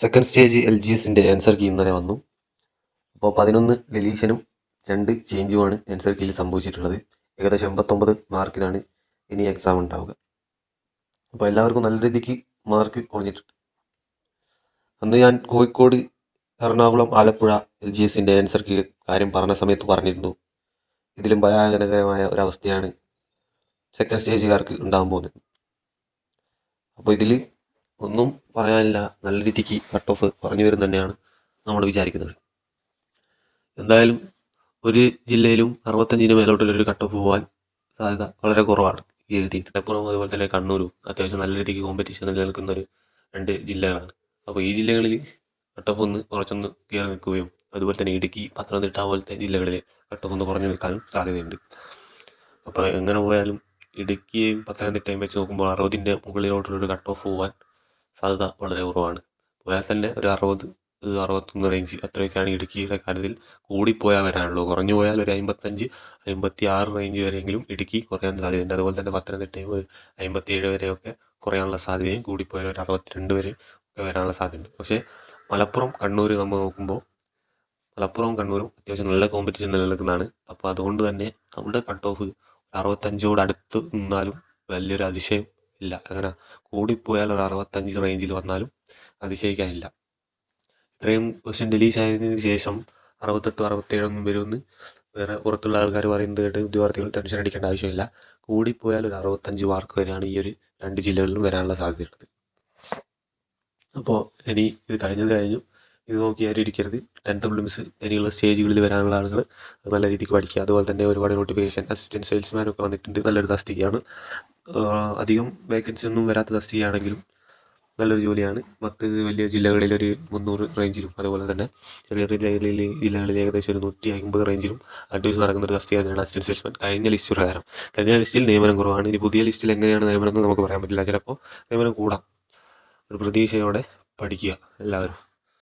Second stage L G എസിന്റെ answer key ഇന്നലെ വന്നു. അപ്പോൾ പതിനൊന്ന് ഡെലീഷനും രണ്ട് ചേഞ്ചുമാണ് ആൻസർ കീയിൽ സംഭവിച്ചിട്ടുള്ളത്. ഏകദേശം എൺപത്തൊമ്പത് മാർക്കിനാണ് ഇനി എക്സാം ഉണ്ടാവുക. അപ്പോൾ എല്ലാവർക്കും നല്ല രീതിക്ക് മാർക്ക് കുറഞ്ഞിട്ടുണ്ട്. അന്ന് ഞാൻ കോഴിക്കോട് എറണാകുളം ആലപ്പുഴ എൽ ജി എസിന്റെ ആൻസർ കീ കാര്യം പറഞ്ഞ സമയത്ത് പറഞ്ഞിരുന്നു. ഇതിലും ഭയാനകരമായ ഒരവസ്ഥയാണ് സെക്കൻഡ് സ്റ്റേജുകാർക്ക് ഉണ്ടാകാൻ പോകുന്നത്. അപ്പോൾ ഇതിൽ ഒന്നും പറയാനില്ല. നല്ല രീതിക്ക് കട്ട് ഓഫ് പറഞ്ഞു വരും തന്നെയാണ് നമ്മൾ വിചാരിക്കുന്നത്. എന്തായാലും ഒരു ജില്ലയിലും അറുപത്തഞ്ചിന് മേലോട്ടുള്ളൊരു കട്ട് ഓഫ് പോകാൻ സാധ്യത വളരെ കുറവാണ് ഈ രീതി മലപ്പുറം അതുപോലെ തന്നെ കണ്ണൂരും അത്യാവശ്യം നല്ല രീതിക്ക് കോമ്പറ്റീഷൻ നിലനിൽക്കുന്ന ഒരു രണ്ട് ജില്ലകളാണ്. അപ്പോൾ ഈ ജില്ലകളിൽ കട്ട് ഓഫ് ഒന്ന് കുറച്ചൊന്ന് കയറി നിൽക്കുകയും അതുപോലെ തന്നെ ഇടുക്കി പത്തനംതിട്ട പോലത്തെ ജില്ലകളിൽ കട്ട് ഓഫ് ഒന്ന് കുറഞ്ഞു നിൽക്കാനും സാധ്യതയുണ്ട്. അപ്പോൾ എങ്ങനെ പോയാലും ഇടുക്കിയെയും പത്തനംതിട്ടയും വെച്ച് നോക്കുമ്പോൾ അറുപതിന്റെ മുകളിലോട്ടുള്ളൊരു കട്ട് ഓഫ് പോകാൻ സാധ്യത വളരെ കുറവാണ്. പോയാൽ തന്നെ ഒരു അറുപത് അറുപത്തൊന്ന് റേഞ്ച് അത്രയൊക്കെയാണ് ഇടുക്കിയുടെ കാര്യത്തിൽ കൂടിപ്പോയാൽ വരാനുള്ളൂ. കുറഞ്ഞു പോയാൽ ഒരു അമ്പത്തഞ്ച് അമ്പത്തി ആറ് റേഞ്ച് വരെയെങ്കിലും ഇടുക്കി കുറയാൻ സാധ്യതയുണ്ട്. അതുപോലെ തന്നെ പത്തനംതിട്ടയും ഒരു അമ്പത്തിയേഴ് വരെയൊക്കെ കുറയാനുള്ള സാധ്യതയും കൂടിപ്പോയാൽ ഒരു അറുപത്തിരണ്ട് വരെ ഒക്കെ വരാനുള്ള സാധ്യതയുണ്ട്. പക്ഷേ മലപ്പുറം കണ്ണൂർ നമ്മൾ നോക്കുമ്പോൾ മലപ്പുറവും കണ്ണൂരും അത്യാവശ്യം നല്ല കോമ്പറ്റീഷൻ നിലനിൽക്കുന്നതാണ്. അപ്പോൾ അതുകൊണ്ട് തന്നെ അവിടെ കട്ട് ഓഫ് അറുപത്തഞ്ചോട് അടുത്ത് നിന്നാലും വലിയൊരു അതിശയം ഇല്ല. അങ്ങനെ കൂടിപ്പോയാൽ ഒരു അറുപത്തഞ്ച് റേഞ്ചിൽ വന്നാലും അതിശയിക്കാനില്ല. ഇത്രയും ക്വസ്റ്റ്യൻ ഡിലീറ്റ് ആയതിനു ശേഷം അറുപത്തെട്ട് അറുപത്തേഴൊന്നും വരുമെന്ന് വേറെ പുറത്തുള്ള ആൾക്കാർ പറയുന്നത് കേട്ട് ഉദ്യോഗാർത്ഥികൾ ടെൻഷൻ അടിക്കേണ്ട ആവശ്യമില്ല. കൂടിപ്പോയാൽ ഒരു അറുപത്തഞ്ച് മാർക്ക് വരെയാണ് ഈ ഒരു രണ്ട് ജില്ലകളിലും വരാനുള്ള സാധ്യതയുള്ളത് അപ്പോൾ ഇനി ഇത് കഴിഞ്ഞത് കഴിഞ്ഞു. ഇത് നോക്കി ആരും ഇരിക്കരുത്. ടെൻത്ത് പ്ലിംസ് ഇനിയുള്ള സ്റ്റേജുകളിൽ വരാനുള്ള ആളുകൾ അത് നല്ല രീതിക്ക് പഠിക്കുക. അതുപോലെ തന്നെ ഒരുപാട് നോട്ടിഫിക്കേഷൻ അസിസ്റ്റന്റ് സെയിൽസ്മാനൊക്കെ വന്നിട്ടുണ്ട്. നല്ലൊരു തസ്തികയാണ്. അധികം വേക്കൻസി ഒന്നും വരാത്ത തസ്തികയാണെങ്കിലും നല്ലൊരു ജോലിയാണ്. മറ്റ് വലിയ ജില്ലകളിലൊരു മുന്നൂറ് റേഞ്ചിലും അതുപോലെ തന്നെ ചെറിയ ചെറിയ ജില്ലകളിൽ ഏകദേശം ഒരു നൂറ്റി അമ്പത് റേഞ്ചിലും അഡ്വൈസ് നടക്കുന്ന ഒരു തസ്തിക തന്നെയാണ് അസിസ്റ്റന്റ് സെയിൽസ്മാൻ കഴിഞ്ഞ ലിസ്റ്റ് പ്രകാരം. കഴിഞ്ഞ ലിസ്റ്റിൽ നിയമനം കുറവാണ്. ഇനി പുതിയ ലിസ്റ്റിൽ എങ്ങനെയാണ് നിയമനം എന്ന് നമുക്ക് പറയാൻ പറ്റില്ല. ചിലപ്പോൾ നിയമനം കൂടാം. ഒരു പ്രതീക്ഷയോടെ പഠിക്കുക എല്ലാവരും.